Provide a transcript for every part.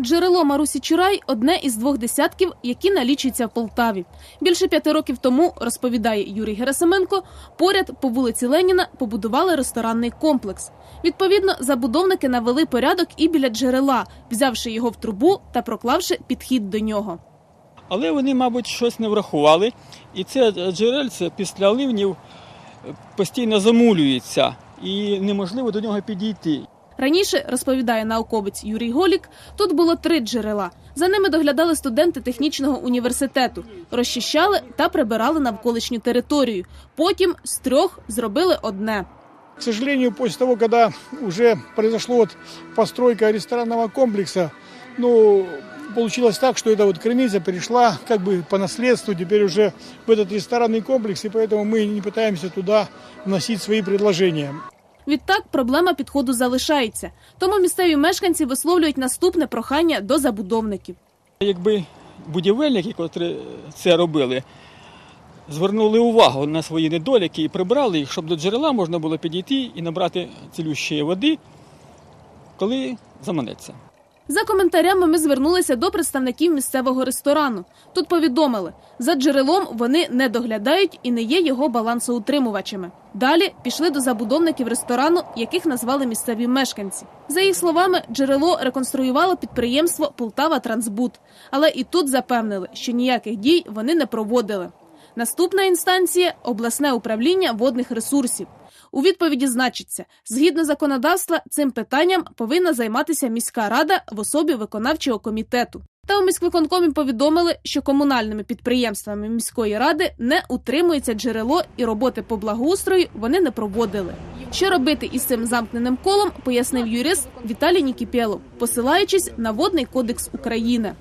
Джерело Марусі Чурай одне із двох десятків, які налічуються в Полтаві. Більше п'яти років тому, розповідає Юрій Герасименко, поряд по вулиці Леніна побудували ресторанний комплекс. Відповідно, забудовники навели порядок і біля джерела, взявши його в трубу та проклавши підхід до нього. Але вони, мабуть, щось не врахували. І це джерельце після ливнів е, постійно замулюється і неможливо до нього підійти. Раніше, розповідає науковець Юрій Голік, тут було три джерела. За ними доглядали студенти технічного університету, розчищали та прибирали навколишню територію. Потім з трьох зробили одне. К сожалению, после того, когда уже произошло вот постройка ресторанного комплекса, ну, получилось так, что эта вот крыница перешла как бы по наследству теперь уже в этот ресторанный комплекс, и поэтому мы не пытаемся туда вносить свои предложения. Відтак проблема підходу залишається. Тому місцеві мешканці висловлюють наступне прохання до забудовників. Якби будівельники, котрі це робили, звернули увагу на свої недоліки і прибрали їх, щоб до джерела можна було підійти і набрати цілющої води, коли заманеться. За коментарями ми звернулися до представників місцевого ресторану. Тут повідомили, за джерелом вони не доглядають і не є його балансоутримувачами. Далі пішли до забудовників ресторану, яких назвали місцеві мешканці. За їх словами, джерело реконструювало підприємство Полтава Трансбуд, але і тут запевнили, що ніяких дій вони не проводили. Наступна інстанція обласне управління водних ресурсів. У відповіді значиться, згідно законодавства, цим питанням повинна займатися міська рада в особі виконавчого комітету. Та у міськвиконкомі повідомили, що комунальними підприємствами міської ради не утримується джерело і роботи по благоустрою вони не проводили. Що робити із цим замкненим колом, пояснив юрист Віталій Нікіпєлов, посилаючись на водний кодекс України.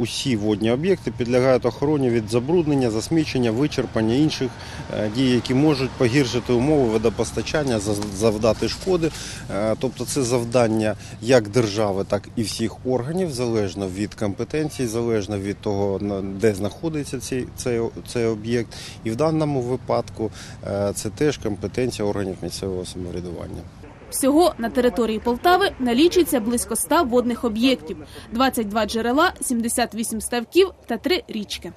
Усі водні об'єкти підлягають охороні від забруднення, засмічення, вичерпання інших е, дій, які можуть погіршити умови водопостачання, завдати шкоди. Е, Тобто це завдання як держави, так і всіх органів, залежно від компетенції, залежно від того, де знаходиться цей, цей, цей об'єкт. І в даному випадку е, це теж компетенція органів місцевого самоврядування. Всього на території Полтави налічується близько 100 водних об'єктів, 22 джерела, 78 ставків та 3 річки.